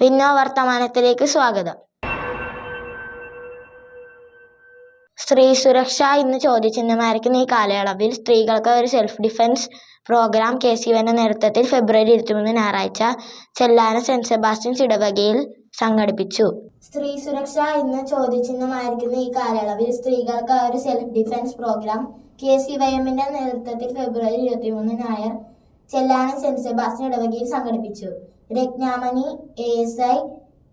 വിന്നോ വർത്തമാനത്തിലേക്ക് സ്വാഗതം. സ്ത്രീ സുരക്ഷ എന്ന് ചോദ്യചിഹ്നമായിരിക്കുന്ന ഈ കാലയളവിൽ സ്ത്രീകൾക്ക് ഒരു self defence programme K C യുവിന്റെ നേതൃത്വത്തിൽ ഫെബ്രുവരി ഇരുപത്തിമൂന്ന് ഞായറാഴ്ച ചെല്ലാന സെൻ സെബാസ്റ്റ്യൻസ് ഇടവകയിൽ സംഘടിപ്പിച്ചു. സ്ത്രീ സുരക്ഷ ഇന്ന് ചോദ്യചിഹ്നമായിരിക്കുന്ന ഈ കാലയളവിൽ സ്ത്രീകൾക്ക് ഒരു self defence programme K C Y നേതൃത്വത്തിൽ ഫെബ്രുവരി ഇരുപത്തിമൂന്ന് ഞായർ ചെല്ലാന സെൻ സെബാസ്റ്റ്യൻ ഇടവകയിൽ സംഘടിപ്പിച്ചു. Ranjamani A S I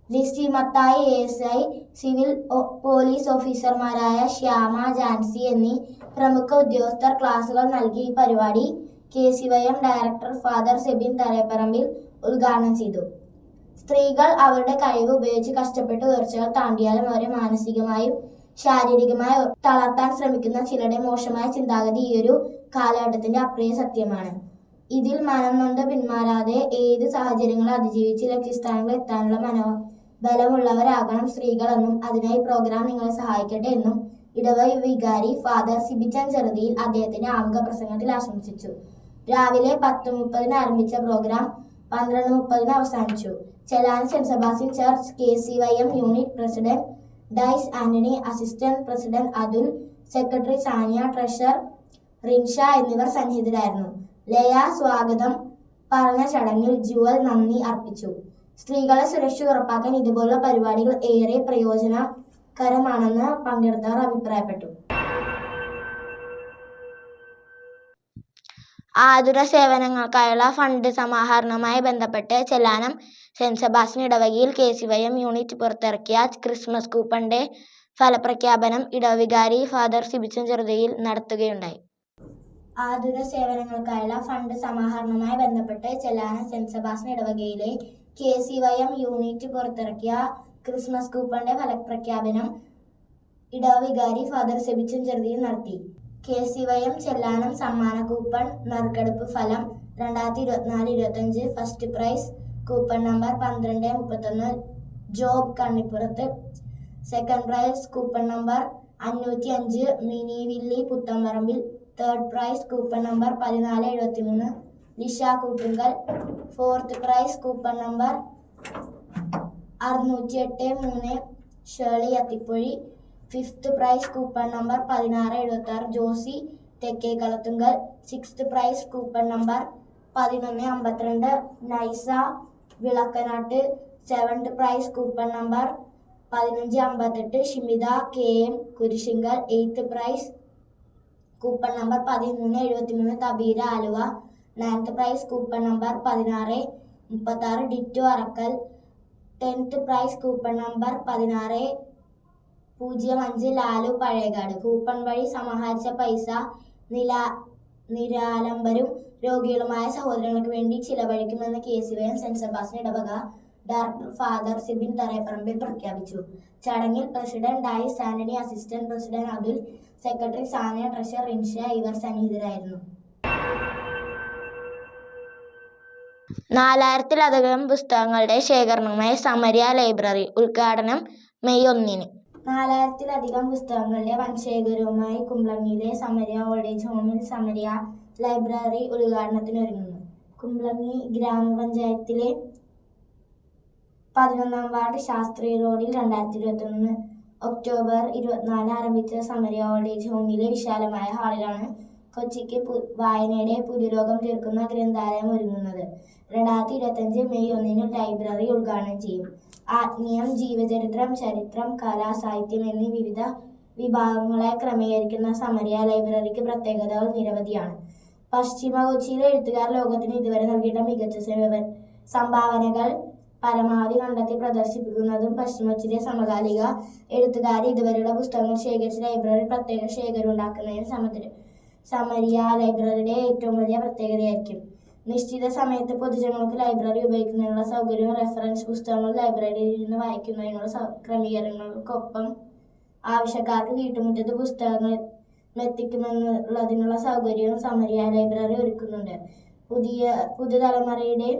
Lissy Mathai A S I civil police ഓഫീസർമാരായ ശ്യാമ ജാൻസി എന്നീ പ്രമുഖ ഉദ്യോഗസ്ഥർ ക്ലാസുകൾ നൽകി ഈ പരിപാടി K M director father Sebin Tharayapparambil ഉദ്ഘാടനം ചെയ്തു. സ്ത്രീകൾ അവരുടെ കഴിവ് ഉപയോഗിച്ച് കഷ്ടപ്പെട്ട് ഉയർച്ചകൾ താണ്ടിയാലും അവരെ മാനസികമായും ശാരീരികമായും തളർത്താൻ ശ്രമിക്കുന്ന ചിലരുടെ മോശമായ ചിന്താഗതി ഈ ഒരു കാലഘട്ടത്തിന്റെ അപ്രിയ സത്യമാണ്. ഇതിൽ മനം നൊന്ത് പിന്മാറാതെ ഏത് സാഹചര്യങ്ങളും അതിജീവിച്ച് ലക്ഷ്യസ്ഥാനങ്ങളിൽ എത്താനുള്ള മനോ ബലമുള്ളവരാകണം സ്ത്രീകളെന്നും അതിനായി പ്രോഗ്രാം നിങ്ങളെ സഹായിക്കട്ടെ എന്നും ഇടവൈ വികാരി ഫാദർ സിബിച്ചൻ ചെറുതിയിൽ അദ്ദേഹത്തിന്റെ ആമുഖ പ്രസംഗത്തിൽ ആശംസിച്ചു. രാവിലെ പത്ത് മുപ്പതിന് ആരംഭിച്ച പ്രോഗ്രാം പന്ത്രണ്ട് മുപ്പതിന് അവസാനിച്ചു. Challan saint Sebastian church K C Y M unit president dyes Antony assistant president Athul secretary Saniya treasurer Rinsha എന്നിവർ സന്നിഹിതരായിരുന്നു. ലയ സ്വാഗതം. പറഞ്ഞ ചടങ്ങിൽ ജുവൽ നന്ദി അർപ്പിച്ചു. സ്ത്രീകളെ സുരക്ഷ ഉറപ്പാക്കാൻ ഇതുപോലുള്ള പരിപാടികൾ ഏറെ പ്രയോജനകരമാണെന്ന് പങ്കെടുത്തവർ അഭിപ്രായപ്പെട്ടു. ആതുര സേവനങ്ങൾക്കായുള്ള ഫണ്ട് സമാഹരണവുമായി ബന്ധപ്പെട്ട് ചെല്ലാനം സെന്റ് സെബാസ്റ്റ്യൻ ഇടവകയിൽ K C Y M unit പുറത്തിറക്കിയ ക്രിസ്മസ് കൂപ്പണിന്റെ ഫലപ്രഖ്യാപനം ഇടവികാരി ഫാദർ സിബിച്ചൻ ചെറുതയിൽ നടത്തുകയുണ്ടായി. ആതുര സേവനങ്ങൾക്കായുള്ള ഫണ്ട് സമാഹരണവുമായി ബന്ധപ്പെട്ട് ചെല്ലാനം സെന്റ് ഇടവകയിലെ K C Y M unit പുറത്തിറക്കിയ ക്രിസ്മസ് കൂപ്പണിന്റെ ഫലപ്രഖ്യാപനം ഇടവികാരി ഫാദർ സെബിച്ചൻ ചെറുതിയിൽ നടത്തി. K C Y M Chellanam സമ്മാന കൂപ്പൺ നറുക്കെടുപ്പ് ഫലം രണ്ടായിരത്തി ഇരുപത്തിനാല് ഇരുപത്തഞ്ച് ഫസ്റ്റ് പ്രൈസ്. കൂപ്പൺ നമ്പർ പന്ത്രണ്ട് മുപ്പത്തൊന്ന് Job Kannippurath. Second prize coupon number അഞ്ഞൂറ്റി അഞ്ച് Mini Willy Puthamparambil third prize coupon number പതിനാല് എഴുപത്തിമൂന്ന്. Lisha Koottunkal. Fourth prize coupon number അറുന്നൂറ്റി എട്ട് മൂന്ന്. Sheli Athipozhi. Fifth prize coupon number പതിനാറ് എഴുപത്തി ആറ് Josy Thekke Kalathunkal. Sixth prize coupon number പതിനൊന്ന് അമ്പത്തിരണ്ട്. Naisa Vilakkanatt. Seventh prize coupon number പതിനഞ്ച് അമ്പത്തെട്ട്. Shimitha K M Kurisinkal. Eighth prize coupon number പതിമൂന്ന് എഴുപത്തിമൂന്ന് Thabeera Aluva. Ninth prize coupon number പതിനാറ് മുപ്പത്താറ് Dittu Arakkal. Tenth prize coupon number പതിനാറ് പൂജ്യം അഞ്ച് ലാലു പഴയകാട്. കൂപ്പൺ വഴി സമാഹരിച്ച പൈസ നില നിരാലംബരും രോഗികളുമായ സഹോദരങ്ങൾക്ക് വേണ്ടി ചിലവഴിക്കുമെന്ന് K C Y saint Sebastian ഇടവക ഡയറക്ടർ ഫാദർ സിബിൻ തറയപ്പറമ്പിൽ പ്രഖ്യാപിച്ചു. ചടങ്ങിൽ president dyes Antony assistant president Athul secretary Saniya treasurer Rinsha ഇവർ സന്നിഹിതരായിരുന്നു. നാലായിരത്തിലധികം പുസ്തകങ്ങളുടെ ശേഖരണവുമായി സമരിയ ലൈബ്രറി ഉദ്ഘാടനം മെയ് ഒന്നിന്. നാലായിരത്തിലധികം പുസ്തകങ്ങളുടെ വൻശേഖരവുമായി കുമ്പളങ്ങിയിലെ സമരിയ ഓൾഡ് ഏജ് ഹോമിൽ സമരിയ ലൈബ്രറി ഉദ്ഘാടനത്തിനൊരുങ്ങുന്നു. കുമ്പളങ്ങി ഗ്രാമപഞ്ചായത്തിലെ പതിനൊന്നാം വാർഡ് ശാസ്ത്രീയ റോഡിൽ രണ്ടായിരത്തി ഇരുപത്തൊന്ന് ഒക്ടോബർ ഇരുപത്തിനാല് ആരംഭിച്ച സമരിയ ഓൾഡ് ഏജ് ഹോമിലെ വിശാലമായ ഹാളിലാണ് കൊച്ചിക്ക് വായനയുടെ പുതുലോകം തീർക്കുന്ന ഗ്രന്ഥാലയം ഒരുങ്ങുന്നത്. രണ്ടായിരത്തി ഇരുപത്തഞ്ച് മെയ് ഒന്നിന് ലൈബ്രറി ഉദ്ഘാടനം ചെയ്യും. ആത്മീയം ജീവചരിത്രം ചരിത്രം കല സാഹിത്യം എന്നീ വിവിധ വിഭാഗങ്ങളെ ക്രമീകരിക്കുന്ന സമരിയ ലൈബ്രറിക്ക് പ്രത്യേകതകൾ നിരവധിയാണ്. പശ്ചിമ കൊച്ചിയിലെ എഴുത്തുകാർ ലോകത്തിന് ഇതുവരെ നൽകിയിട്ടുള്ള മികച്ച സംഭാവനകൾ പരമാവധി കണ്ടെത്തി പ്രദർശിപ്പിക്കുന്നതും പശ്ചിമച്ചിലെ സമകാലിക എഴുത്തുകാർ ഇതുവരെയുള്ള പുസ്തകങ്ങൾ ശേഖരിച്ച് ലൈബ്രറി പ്രത്യേക ശേഖരം ഉണ്ടാക്കുന്നതിന് സമത്തിന് സമരിയ ലൈബ്രറിയുടെ ഏറ്റവും വലിയ പ്രത്യേകതയായിരിക്കും. നിശ്ചിത സമയത്ത് പൊതുജനങ്ങൾക്ക് ലൈബ്രറി ഉപയോഗിക്കുന്നതിനുള്ള സൗകര്യവും റെഫറൻസ് പുസ്തകങ്ങൾ ലൈബ്രറിയിൽ നിന്ന് വായിക്കുന്നതിനുള്ള ക്രമീകരണങ്ങൾക്കൊപ്പം ആവശ്യക്കാർക്ക് വീട്ടുമുറ്റത്ത് പുസ്തകങ്ങൾ എത്തിക്കുമെന്നുള്ളതിനുള്ള സൗകര്യവും സമരിയ ലൈബ്രറി ഒരുക്കുന്നുണ്ട്. പുതിയ പുതുതലമുറയുടെ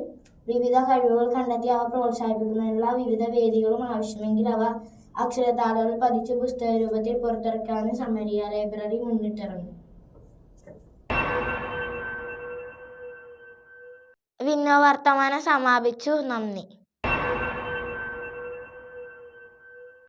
വിവിധ കഴിവുകൾ കണ്ടെത്തി അവ പ്രോത്സാഹിപ്പിക്കുന്നതിനുള്ള വിവിധ വേദികളും ആവശ്യമെങ്കിൽ അവ അക്ഷരത്താളുകൾ പതിച്ച് പുസ്തക രൂപത്തിൽ പുറത്തിറക്കാനും സമരിയ ലൈബ്രറി മുന്നിട്ടിറങ്ങി. വിനോ വർത്തമാനം സമാപിച്ചു. നന്ദി.